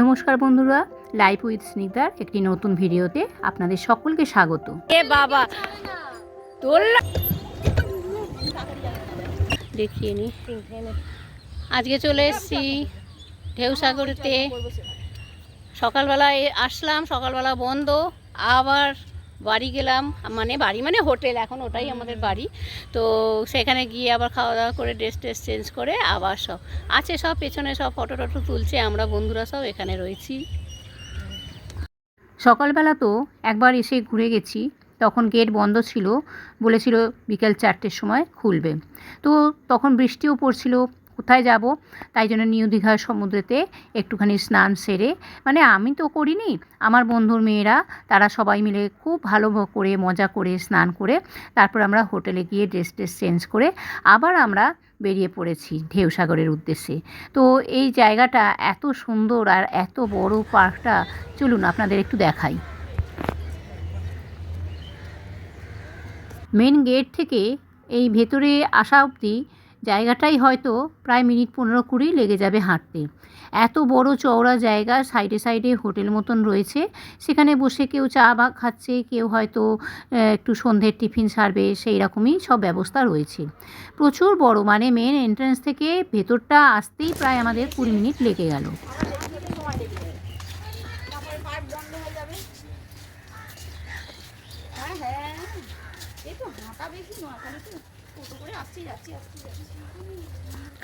নমস্কার বন্ধুরা life with স্নিগ্ধার একটি নতুন ভিডিওতে আপনাদের সকলকে স্বাগত। এ বাবা দেখিয়ে নি। আজকে চলে এসেছি ঢেউসাগরেতে। সকালবেলা সকালবেলায় আসলাম, সকালবেলা বন্ধ, আবার বাড়ি গেলাম মানে বাড়ি মানে হোটেল এখন ওটাই আমাদের বাড়ি। তো সেখানে গিয়ে আবার খাওয়া দাওয়া করে ড্রেস ট্রেস চেঞ্জ করে আবার সব আছে সব পেছনে সব ফটো টটো তুলছে আমরা বন্ধুরা সব এখানে রয়েছি। সকালবেলা তো একবার এসে ঘুরে গেছি তখন গেট বন্ধ ছিল বলেছিল বিকেল চারটের সময় খুলবে। তো তখন বৃষ্টিও পড়ছিল কোথায় যাব? তাই জন্য নিউ দীঘার সমুদ্রেতে একটুখানি স্নান সেরে মানে আমি তো করিনি, আমার বন্ধুর মেয়েরা, তারা সবাই মিলে খুব ভালো করে মজা করে স্নান করে, তারপর আমরা হোটেলে গিয়ে ড্রেস ট্রেস চেঞ্জ করে আবার আমরা বেরিয়ে পড়েছি ঢেউসাগরের উদ্দেশ্যে। তো এই জায়গাটা এত সুন্দর আর এত বড় পার্কটা, চলুন আপনাদের একটু দেখাই। মেন গেট থেকে এই ভেতরে আসা অবধি জায়গাটাই হয়তো প্রায় মিনিট পনেরো কুড়ি লেগে যাবে হাঁটতে। এত বড় চওড়া জায়গা, সাইডে সাইডে হোটেল মতন রয়েছে। সেখানে বসে কেউ চা বা খাচ্ছে, কেউ হয়তো একটু সন্ধ্যের টিফিন সারবে, সেই রকমই সব ব্যবস্থা রয়েছে। প্রচুর বড় মানে মেন এন্ট্রান্স থেকে ভেতরটা আসতেই প্রায় আমাদের কুড়ি মিনিট লেগে গেল।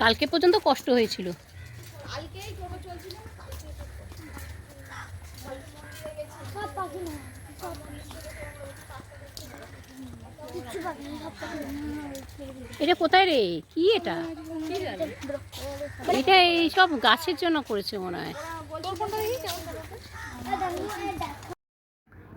কালকে পর্যন্ত কষ্ট হয়েছিল। এটা কোথায় রে? কি এটা? এটা এই সব গাছের জন্য করেছে মনে হয়।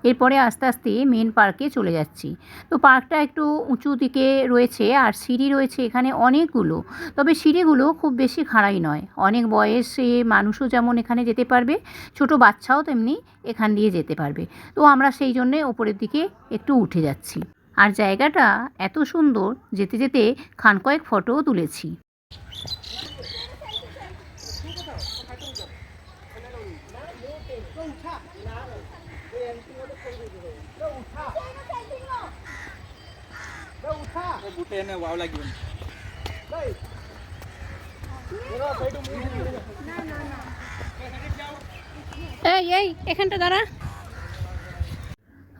এরপরে আস্তে আস্তে মেন পার্কে চলে যাচ্ছি। তো পার্কটা একটু উঁচু দিকে রয়েছে আর সিঁড়ি রয়েছে এখানে অনেকগুলো। তবে সিঁড়িগুলো খুব বেশি খাড়াই নয়। অনেক বয়সে মানুষও যেমন এখানে যেতে পারবে, ছোট বাচ্চাও তেমনি এখান দিয়ে যেতে পারবে। তো আমরা সেই জন্যে ওপরের দিকে একটু উঠে যাচ্ছি। আর জায়গাটা এত সুন্দর, যেতে যেতে খান কয়েক ফটোও তুলেছি।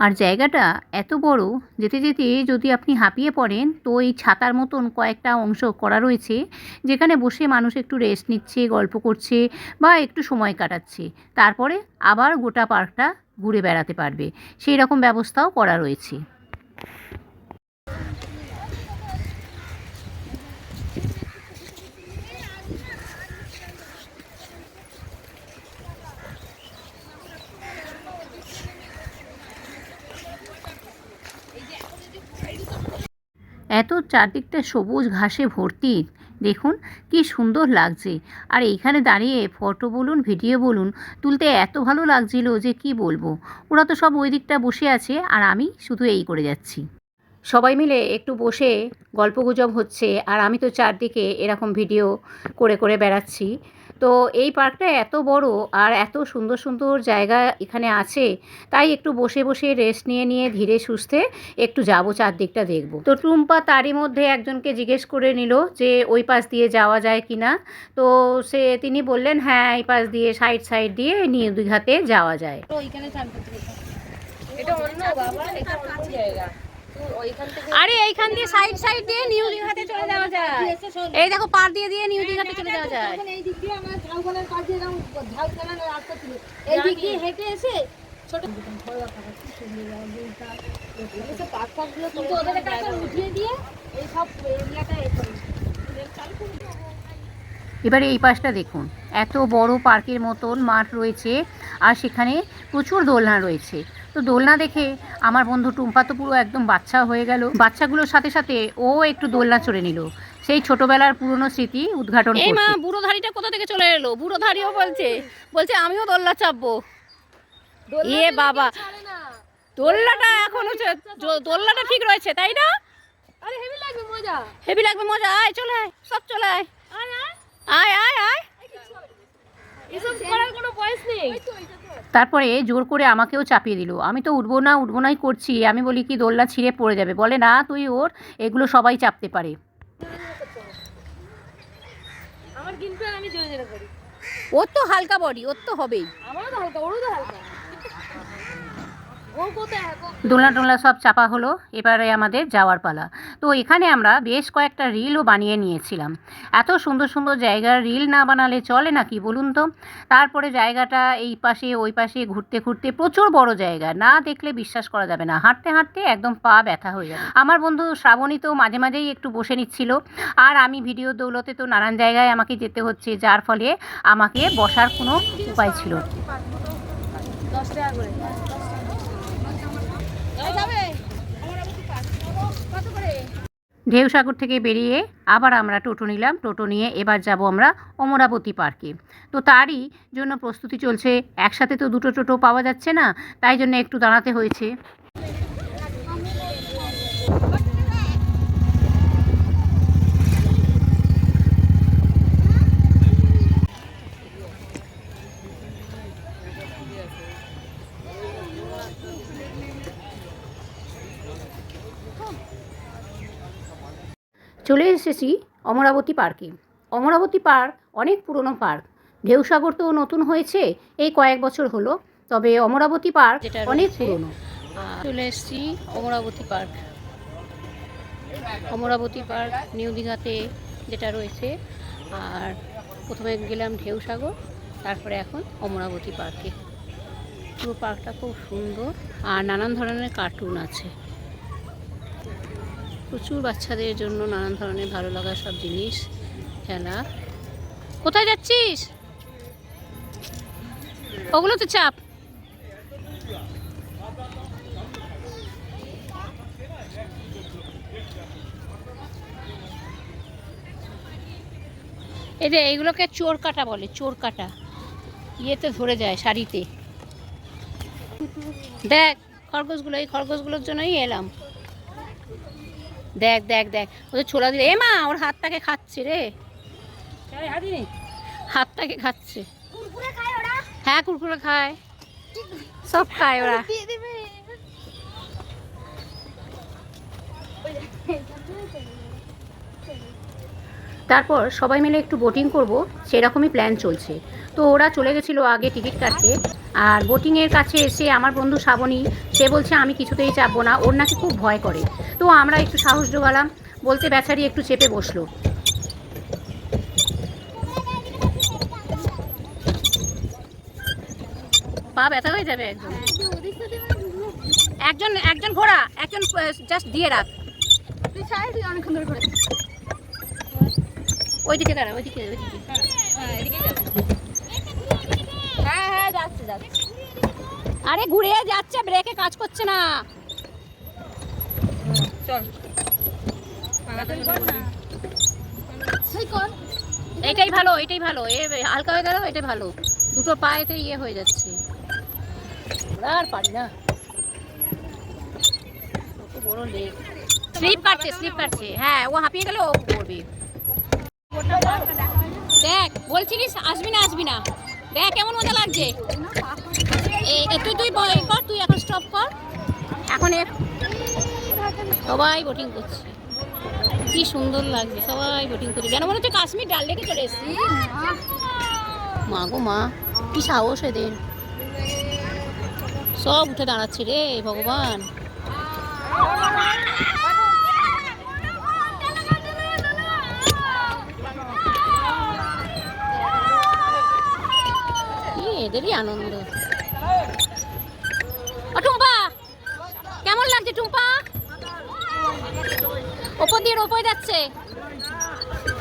আর জায়গাটা এত বড়, যেতে যেতে যদি আপনি হাঁপিয়ে পড়েন, তো এই ছাতার মতন কয়েকটা অংশ করা রয়েছে, যেখানে বসে মানুষ একটু রেস্ট নিচ্ছে, গল্প করছে বা একটু সময় কাটাচ্ছে। তারপরে আবার গোটা পার্কটা ঘুরে বেড়াতে পারবে। সেই রকম ব্যবস্থাও করা রয়েছে। এত চারদিকটা সবুজ ঘাসে ভর্তি। দেখুন, কি সুন্দর লাগছে। আর এইখানে দাঁড়িয়ে ফটো বলুন ভিডিও বলুন, তুলতে এত ভালো লাগছিল যে কি বলব? ওরা তো সব ওই দিকটা বসে আছে, আর আমি শুধু এই করে যাচ্ছি। সবাই মিলে একটু বসে গল্পগুজব হচ্ছে, আর আমি তো চারদিকে এরকম ভিডিও করে করে বেড়াচ্ছি। তো এই পার্কটা এত বড় আর এত সুন্দর সুন্দর জায়গা এখানে আছে, তাই একটু বসে বসে রেস্ট নিয়ে নিয়ে ধীরে সুস্থে একটু যাব চারদিকটা দেখব। তো টুম্পা তারই মধ্যে একজনকে জিজ্ঞেস করে নিল যে ওই পাশ দিয়ে যাওয়া যায় কি না তো সে, তিনি বললেন হ্যাঁ এই পাশ দিয়ে সাইড সাইড দিয়ে নিউ দীঘাতে যাওয়া যায়। আরে এইখান দিয়ে সাইড সাইড দিয়ে নিউ দীঘাতে চলে যাওয়া যায়। এই দেখো পার দিয়ে দিয়ে নিউ দীঘাতে চলে যাওয়া যায়। এই দিক দিয়ে আমার ঝাউখানার কাছে এরকম ঝাউখানার রাস্তা ছিল। এই দিক দিয়ে হেঁটে এসে ছোট কিন্তু ওদের কাছে উঠিয়ে দিয়ে এই সব এরিয়াটা এবারে এই পাশটা দেখুন এত বড় পার্কের মতন মাঠ রয়েছে আর সেখানে প্রচুর দোলনা রয়েছে। তো দোলনা দেখে আমার বন্ধু টুম্পা তো পুরো একদম বাচ্চা হয়ে গেল। বাচ্চাগুলোর সাথে সাথে ও একটু দোলনা চড়ে নিল। সেই ছোটবেলার পুরনো স্মৃতি উদ্ঘাটন এই মা বুড়ো ধাড়িটা কোথা থেকে চলে এলো? বুড়ো ধাড়িও বলছে। বলছে আমিও দোলনা চাপবো। এ বাবা। দোলনাটা এখন দোল্লাটা ঠিক রয়েছে তাই না? আরে হেভি লাগবে মজা। হেভি লাগবে মজা। আয় চলে আয়। সব চলে আয়। আয় আয়। আয় আয় আয়। এসব করার কোনো বয়স নেই। তারপরে জোর করে আমাকেও চাপিয়ে দিল। আমি তো উঠবো না উঠবো নাই করছি। আমি বলি কি দোলনা ছিঁড়ে পড়ে যাবে? বলে না তুই ওর এগুলো সবাই চাপতে পারে। আমার কিন্তু আমি জোরে জোরে করি। ওর তো হালকা বডি ওর তো হবেই। আমারও তো হালকা ওরও তো হালকা। দোলনা টোলনা সব চাপা হলো, এবারে আমাদের যাওয়ার পালা। তো এখানে আমরা বেশ কয়েকটা রিলও বানিয়ে নিয়েছিলাম। এত সুন্দর সুন্দর জায়গার রিল না বানালে চলে নাকি বলুন তো? তারপরে জায়গাটা এই পাশে, ওই পাশে ঘুরতে ঘুরতে প্রচুর বড় জায়গা। না দেখলে বিশ্বাস করা যাবে না। হাঁটতে হাঁটতে একদম পা ব্যথা হয়ে যাবে। আমার বন্ধু শ্রাবণী তো মাঝে মাঝেই একটু বসে নিচ্ছিল। আর আমি ভিডিও দৌলতে তো নানান জায়গায় আমাকে যেতে হচ্ছে, যার ফলে আমাকে বসার কোনো উপায় ছিল। দশ টাকা করে। ঢেউসাগর থেকে বেরিয়ে আবার আমরা টোটো নিলাম। টোটো নিয়ে এবার যাব আমরা অমরাবতী পার্কে। তো তারই জন্য প্রস্তুতি চলছে। একসাথে তো দুটো টোটো পাওয়া যাচ্ছে না, তাই জন্য একটু দাঁড়াতে হয়েছে। চলে এসেছি অমরাবতী পার্কে। অমরাবতী পার্ক অনেক পুরনো পার্ক। ঢেউসাগর তো নতুন হয়েছে এই কয়েক বছর হলো। তবে অমরাবতী পার্ক অনেক পুরনো। চলে এসেছি Amaravati park. Amaravati park new দীঘাতে যেটা রয়েছে আর প্রথমে গেলাম ঢেউসাগর তারপরে এখন অমরাবতী পার্কে। পুরো পার্কটা খুব সুন্দর আর নানান ধরনের কার্টুন আছে। প্রচুর বাচ্চাদের জন্য নানান ধরনের ভালো লাগা সব জিনিস, খেলা। কোথায় যাচ্ছিস? ওগুলো তো চাপ। এই যে এইগুলোকে চোর কাটা বলে, চোর কাটা। ইয়েতে ধরে যায়, শাড়িতে। দেখ, খরগোশগুলো, এই খরগোশগুলোর জন্যই এলাম। দেখ দেখ দেখ। ওদের ছোলা দিলে এ মা ওর হাতটাকে খাচ্ছে রে। হাতটাকে খাচ্ছে। হ্যাঁ কুরকুরে খায়। সব খায় ওরা। দিয়ে দেবে। তারপর সবাই মিলে একটু বোটিং করব, সেরকমই প্ল্যান চলছে। তো ওরা চলে গেছিল আগে টিকিট কাটতে, আর বোটিংয়ের কাছে এসে আমার বন্ধু শ্রাবণী সে বলছে, আমি কিছুতেই চাপবো না। ওর নাকি খুব ভয় করে। তো আমরা একটু সাহস জোগালাম, বলতে বেচারি একটু চেপে বসল। পা ব্যথা হয়ে যাবে একদম। একজন একজন ঘোড়া, একজন জাস্ট দিয়ে রাখ। অনেকক্ষণ ধরে ওইদিকে দাঁড়া ওইদিকে ওইদিকে। হ্যাঁ হ্যাঁ যাচ্ছে যাচ্ছে। আরে ঘুরে যাচ্ছে ব্রেকে কাজ করছে না। কর। ভালো এটাই ভালো। এ হালকা হয়ে গেল এটাই ভালো। দুটো পায়েতে ইয়ে হয়ে যাচ্ছে। আর পারি না। বড় লেগ স্লিপ কাটছে স্লিপ কাটছে। হ্যাঁ ও হাঁপিয়ে গেলে ও করবে। দেখ, বলছিলিস আসবি না আসবি না। দেখ, কেমন মজা লাগছে। তুই তুই কর, তুই এখন স্টপ কর। এখন সবাই বোটিং করছে। কি সুন্দর লাগছে, সবাই বোটিং করছে। যেন মনে হচ্ছে কাশ্মীর ডাল লেকে চলে এসেছি। মা গো মা, কি সাহস এদের। সব উঠে দাঁড়াচ্ছে রে, ভগবান। এদেরই আনন্দ। ও টুম্পা কেমন লাগছে টুম্পা? ওপর দিয়ে ওপরে যাচ্ছে।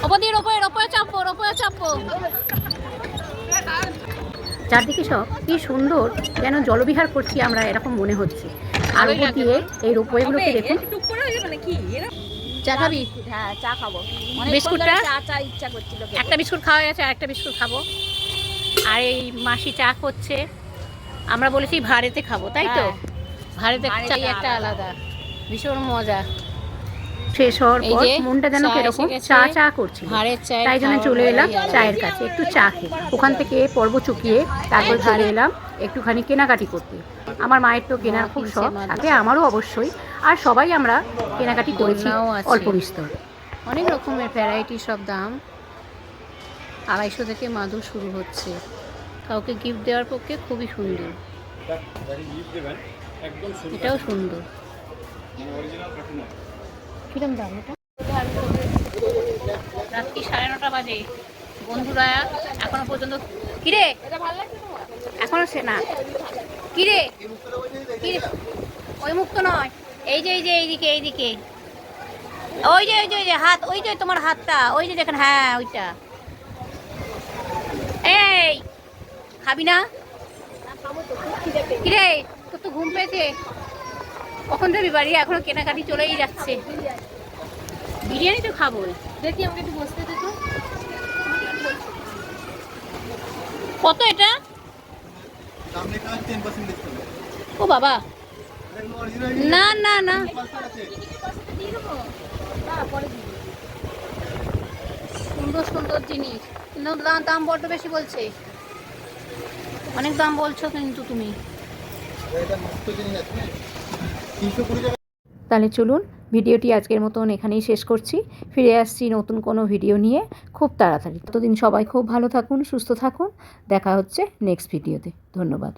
ওপর দিয়ে ওপরে ওপরে চাপবো রোপয়ে চাপবো। চারদিকে সব কি সুন্দর যেন জলবিহার করছি আমরা এরকম মনে হচ্ছে। আর উপর দিয়ে এই রোপওয়েগুলোকে দেখুন। চা খাবি? হ্যাঁ চা খাব। বিস্কুটটা? চা চা ইচ্ছা করছিল একটা বিস্কুট খাওয়া গেছে আর একটা বিস্কুট খাব। আর এই মাসি চা করছে। আমরা বলেছি ভাড়েতে খাব তাই তো? হ্যাঁ। ভাড়েতে চাই একটা আলাদা। ভীষণ মজা। শেষ হওয়ার পর যে মনটা যেন চা কীরকম চা চা করছিল। তাই জন্য চলে এলাম চায়ের কাছে একটু চা খেয়ে। ওখান থেকে পর্ব চুকিয়ে তারপর চলে এলাম একটুখানি কেনাকাটি করতে। আমার মায়ের তো কেনার খুব শখ। সাথে আমারও অবশ্যই। আর সবাই আমরা কেনাকাটি করেছি অল্প বিস্তর। অনেক রকমের ভ্যারাইটি সব দাম। আড়াইশো থেকে মাদুর শুরু হচ্ছে। কাউকে গিফট দেওয়ার পক্ষে খুবই সুন্দর। এটাও সুন্দর। কিরম দাম এটা? রাত্রি সাড়ে নটা বাজে। বন্ধুরা, এখনও পর্যন্ত কিরে? এখনও সে না। কিরে? কিরে? ওই মুক্ত নয়। এই যে এই যে এইদিকে এইদিকে ওই যে ওই যে ওই যে, হাত ওই যে তোমার হাতটা। ওই যে দেখেন হ্যাঁ ওইটা। এই খাবি না? কিরে তোর তো ঘুম পেয়েছে। কখন যাবি বাড়ি? এখনও কেনাকাটি চলেই যাচ্ছে। বিরিয়ানি তো খাব। দেখি আমাকে একটু বসতে দে তো। কত এটা? ও বাবা। না না না। সুন্দর সুন্দর জিনিস। কিন্তু দাম বড্ড বেশি বলছে। অনেক দাম বলছো কিন্তু তুমি। তাহলে চলুন, ভিডিওটি আজকের মতন এখানেই শেষ করছি। ফিরে আসছি নতুন কোনো ভিডিও নিয়ে খুব তাড়াতাড়ি। ততদিন সবাই খুব ভালো থাকুন, সুস্থ থাকুন। দেখা হচ্ছে নেক্সট ভিডিওতে। ধন্যবাদ।